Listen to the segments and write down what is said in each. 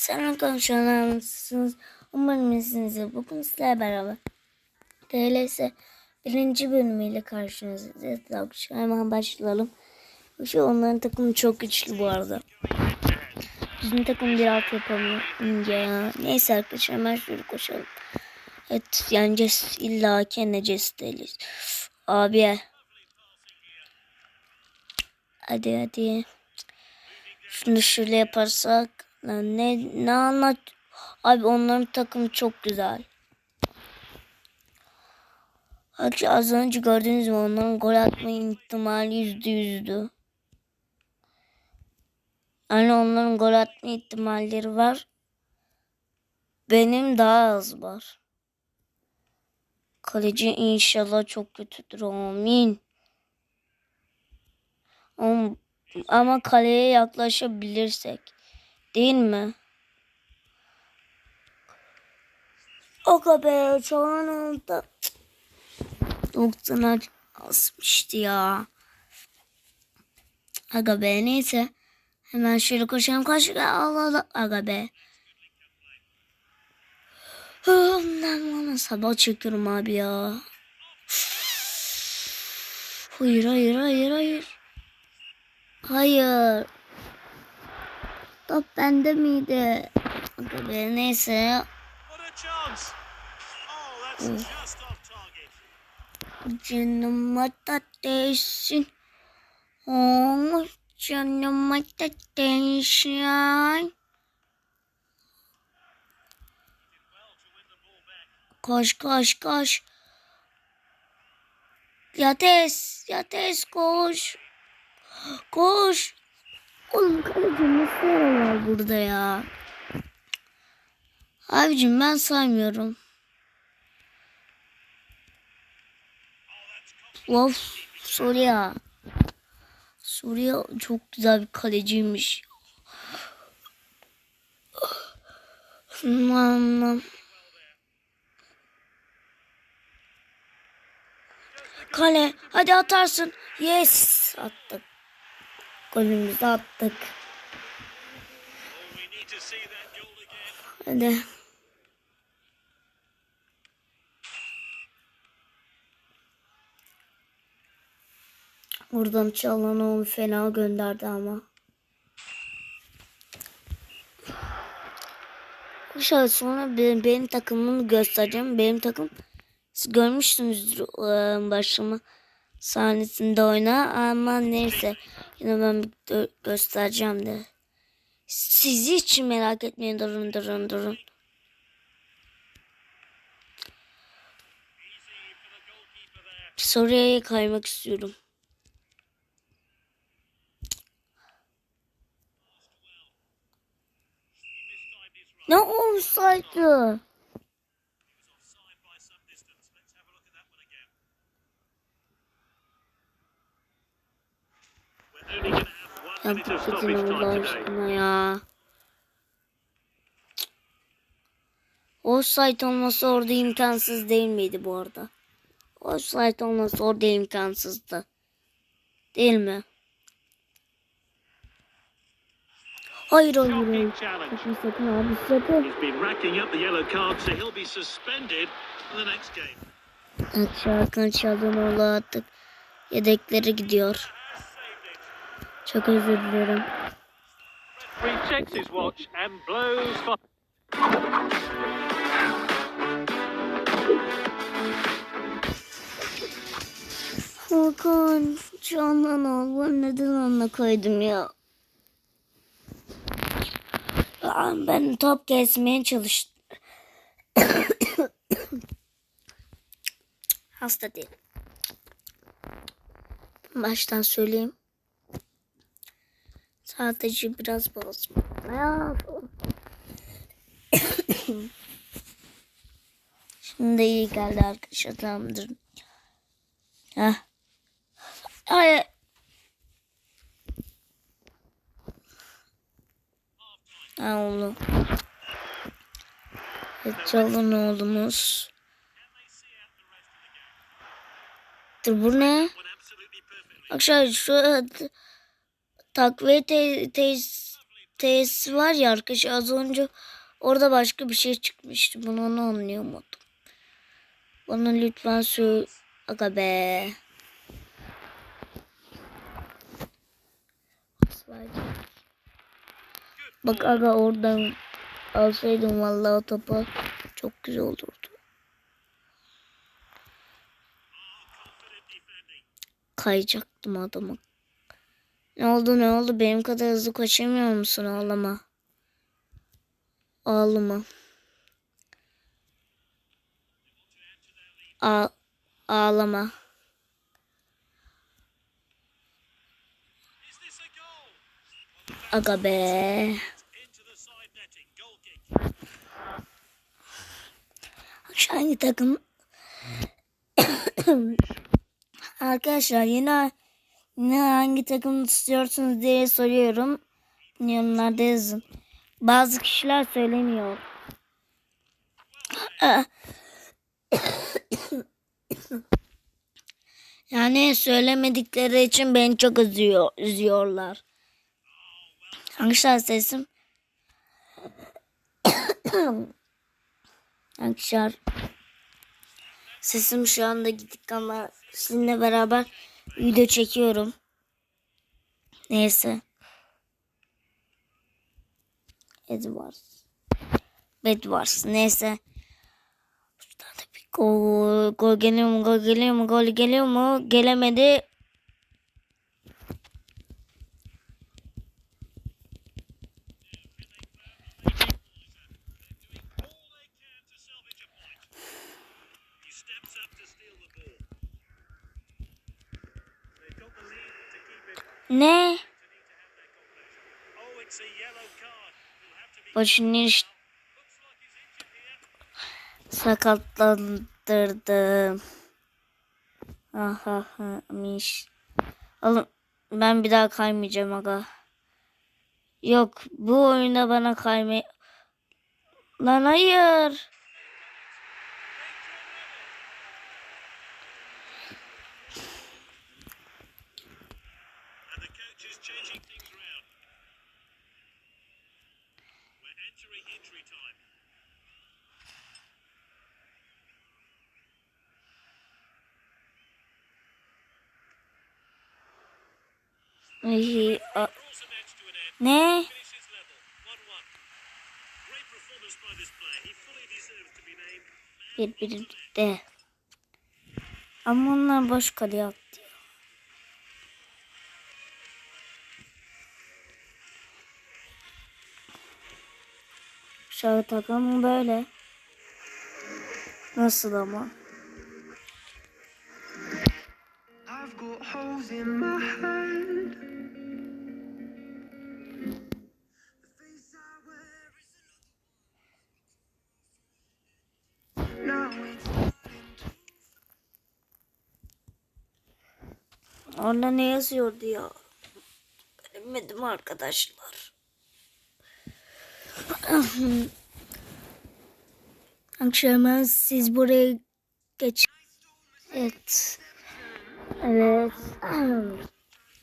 Selam konuşanlar mısınız? Umarım iyisinizdir. Bugün sizlerle beraber TLS birinci bölümüyle karşınızdayız. Hemen başlayalım. Şu onların takımı çok güçlü bu arada. Bizim takım bir alt yapamıyor. Ya. Neyse arkadaşlar hemen şöyle koşalım. Evet yeneceğiz. İlla ki yeneceğiz değiliz. Abi. Hadi hadi. Şunu şöyle yaparsak. Lan ne ne anlat? Abi onların takımı çok güzel. Hatta az önce gördünüz mü onların gol atma ihtimali yüzde yüzdü. Yani onların gol atma ihtimalleri var. Benim daha az var. Kaleci inşallah çok kötüdür. Amin. Ama, kaleye yaklaşabilirsek. Değil mi? Oka be çalan oldu. 90'a asmıştı ya. Aga be neyse. Hemen şöyle koşalım koş. Allah Allah. Aga be. Ben bana sabah çekiyorum abi ya. Hayır hayır hayır hayır. Hayır. Top bende miydi? Be neyse. Oh. Canıma da değsin. Oh, canıma da değsin. Koş koş koş. Yates, yates koş. Koş. Oğlum kaleci nasıl var burada ya? Abicim ben saymıyorum. Of Suriye. Suriye çok güzel bir kaleciymiş. Aman. Kale hadi atarsın. Yes attık. Golümüzü attık. Hadi. Buradan çalan onu fena gönderdi ama. Kuşağı sonra benim, benim takımımı göstereceğim. Benim takım siz görmüşsünüzdür e, başlama sahnesinde oyna ama neyse yine ben göstereceğim de. Sizi için merak etmeyin durun durun durun. Soruya kaymak istiyorum. Ne olsaydı? Ya kadın time Allah aşkına ya. Offside olması orada imkansız değil miydi bu arada? Offside olması orada imkansızdı. Değil mi? Hayır hayır hayır. Sakın sakın abi sakın. Evet Şarkın Çalhanoğlu artık yedekleri gidiyor. Çok özür dilerim. Hakan Çalhanoğlu neden onunla koydum ya? Ben top kesmeye çalıştım. Hasta değil. Baştan söyleyeyim. Sadece biraz boğazım. Ya. Şimdi iyi geldi arkadaşlar tamamdır. Heh. Hayır. Ha oğlum. Evet, çalın oğlumuz. Dur bu ne? Arkadaşlar şu takviye te, te, tesisi var ya arkadaşlar az önce orada başka bir şey çıkmıştı. Bunu onu anlayamadım. Bana lütfen söyle. Aga be. Bak aga oradan alsaydım vallahi o çok güzel olurdu. Kayacaktım adama. Ne oldu ne oldu benim kadar hızlı koşamıyor musun ağlama. Ağlama. A ağlama. Aga be. Hangi takım? Arkadaşlar yine yine hangi takım istiyorsunuz diye soruyorum. Yorumlarda yazın. Bazı kişiler söylemiyor. yani söylemedikleri için beni çok üzüyor, üzüyorlar. Arkadaşlar sesim Arkadaşlar sesim şu anda gidik ama sizinle beraber video çekiyorum. Neyse. Edwards. Edwards. Neyse. Şuradan da bir gol, gol geliyor mu? Gol geliyor mu? Gol geliyor mu? Gelemedi. Be. Başını iş- Looks like he's injured here. sakatlandırdım. Aha miş. Oğlum ben bir daha kaymayacağım aga. Yok bu oyunda bana kaymay... Lan hayır. To be named. Bir bir de. Ama onlar boş kaleye wear is another. Now it's Orada ne yazıyordu ya? Göremedim arkadaşlar. Akşam siz buraya geç. Evet. Evet.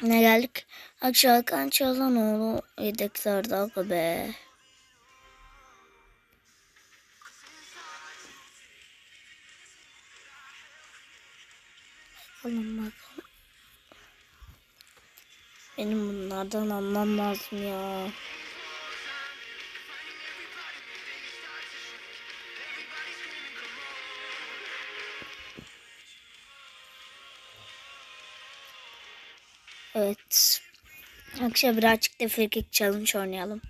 ne geldik? Akşam kan Çalhanoğlu yedeklerde aga be. Bakalım bakalım. Benim bunlardan anlam lazım ya. Evet. Akşam birazcık da frikik challenge oynayalım.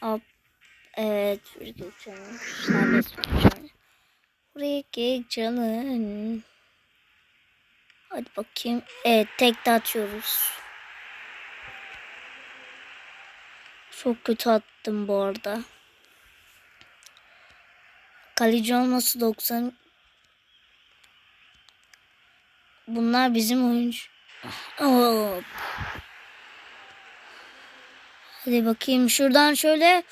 Hop. Evet frikik challenge. Serbest challenge. Frikik challenge. Hadi bakayım. Evet tek de atıyoruz. Çok kötü attım bu arada. Kaleci olması 90. Bunlar bizim oyuncu. Hop. Hadi bakayım şuradan şöyle.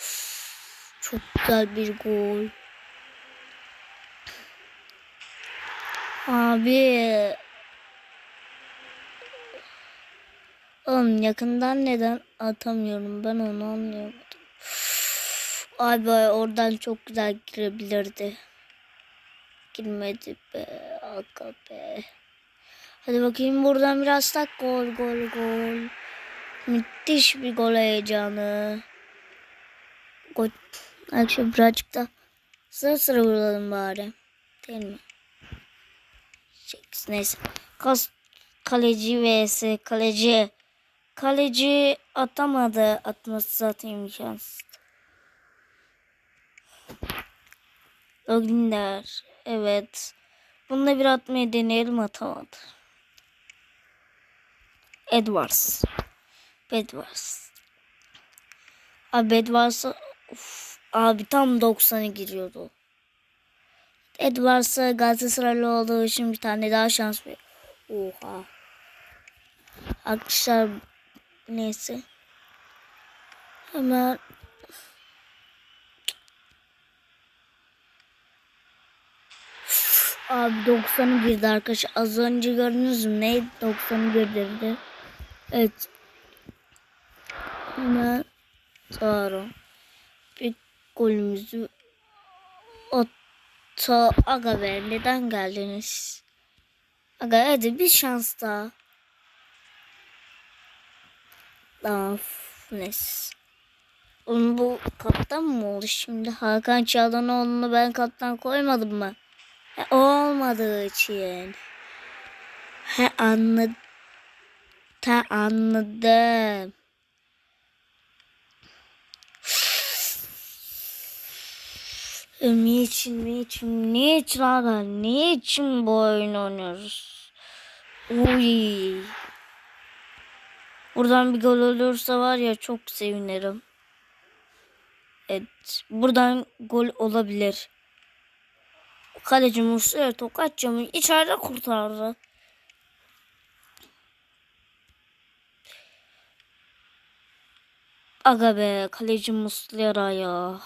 Çok güzel bir gol. Abi. Oğlum yakından neden atamıyorum ben onu anlayamadım. Abi oradan çok güzel girebilirdi. Girmedi be. Aga be. Hadi bakayım buradan biraz tak gol gol gol. Müthiş bir gol heyecanı. Gol. Akşam birazcık da sıra sıra vuralım bari. Değil mi? Çek, neyse. Kas, kaleci vs kaleci. Kaleci atamadı. Atması zaten imkansız. Loginler. Evet. Bununla bir atmayı deneyelim atamadı. Edwards. Edwards. Abi Edwards'a Uf, abi tam 90'ı giriyordu. Edwards'a Galatasaraylı olduğu için bir tane daha şans ver. Oha. Arkadaşlar neyse. Hemen Abi 90'ı girdi arkadaşlar. Az önce gördünüz mü? Ne 90'ı girdirdi. Evet. Hemen sonra bir golümüzü Ata Aga be neden geldiniz? Aga hadi bir şans daha. Of neyse. Onun bu kaptan mı oldu şimdi? Hakan Çağlanoğlu'nu ben kaptan koymadım mı? He, olmadığı için. He anladım. Ta anladım. E, Niçin, niçin, niçin aga, niçin bu oyunu oynuyoruz? Uy. Buradan bir gol olursa var ya çok sevinirim. Evet, buradan gol olabilir. Kaleci Muslera Tokatçı'mı içeride kurtardı. Aga be kaleci Muslera ya.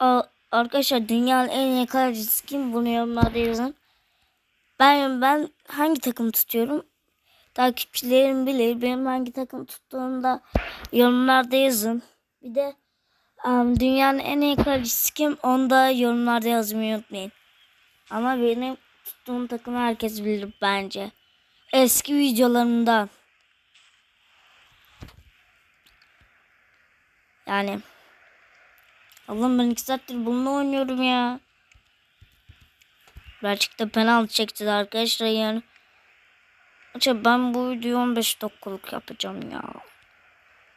A arkadaşlar dünyanın en iyi kalecisi kim bunu yorumlarda yazın. Ben ben hangi takım tutuyorum? Takipçilerim bilir benim hangi takım tuttuğumda yorumlarda yazın. Bir de um, dünyanın en iyi kalecisi kim onu da yorumlarda yazmayı unutmayın. Ama benim tuttuğum takımı herkes bilir bence. Eski videolarımdan. Yani Allah'ım ben iki saattir bununla oynuyorum ya. Da penaltı çekti arkadaşlar yani. Acaba ben bu videoyu 15 dakikalık yapacağım ya.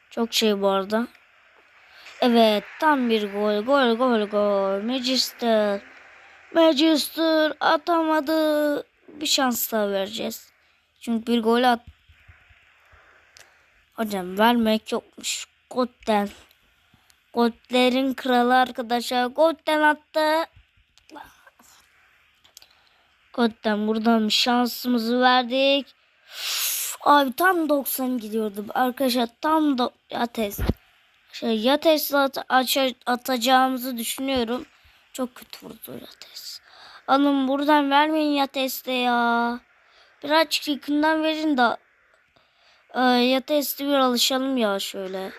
Çok şey bu arada. Evet tam bir gol gol gol gol. Magister. Magister atamadı. Bir şans daha vereceğiz. Çünkü bir gol at. Hocam vermek yokmuş. Gotten. Gotlerin kralı arkadaşlar. Gotten attı. Gotten buradan şansımızı verdik. Abi tam 90 gidiyordum. Arkadaşlar tam da Yates. Şey Yates at atacağımızı düşünüyorum. Çok kötü vurdu Yates. Alın buradan vermeyin Yates'te ya. Birazcık yakından verin de e, Yates'te bir alışalım ya şöyle.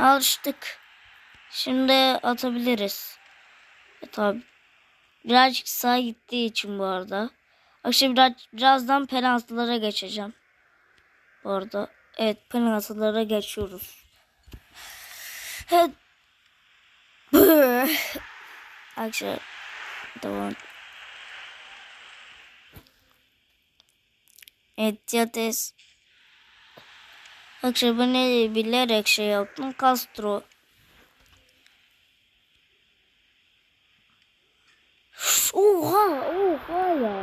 Alıştık. Şimdi atabiliriz. E, tabi. Birazcık sağ gittiği için bu arada. Akşam biraz, birazdan penaltılara geçeceğim. Bu arada. Evet penaltılara geçiyoruz. Evet. Akşam devam. Evet Yates. Akşam ben ne bilerek şey yaptım. Castro. Oha oha ya.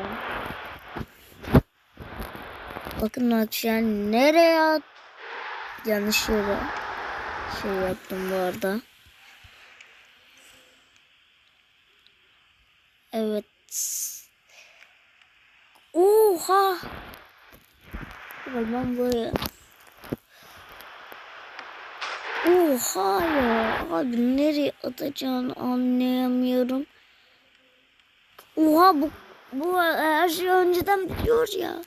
Bakın akşam nereye at? Yanlış yere şey yaptım bu arada. Evet. Oha. Ben buraya. Oha ya. Abi nereye atacağını anlayamıyorum. Oha bu, bu e, her şey önceden bitiyor ya.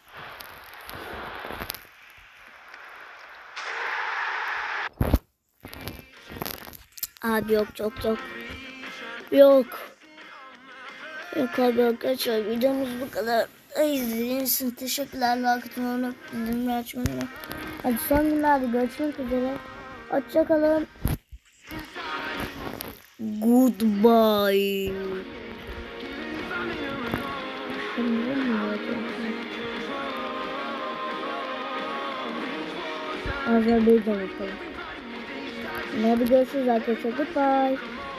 Abi yok yok yok. Yok. Yok abi arkadaşlar videomuz bu kadar. İzlediğiniz için teşekkürler. Like'ı unutmayın. Bildirimleri açmayı Hadi son günlerde görüşmek üzere. Hoşçakalın. Goodbye. Azerbaycan yapalım. Hadi görüşürüz arkadaşlar. Goodbye.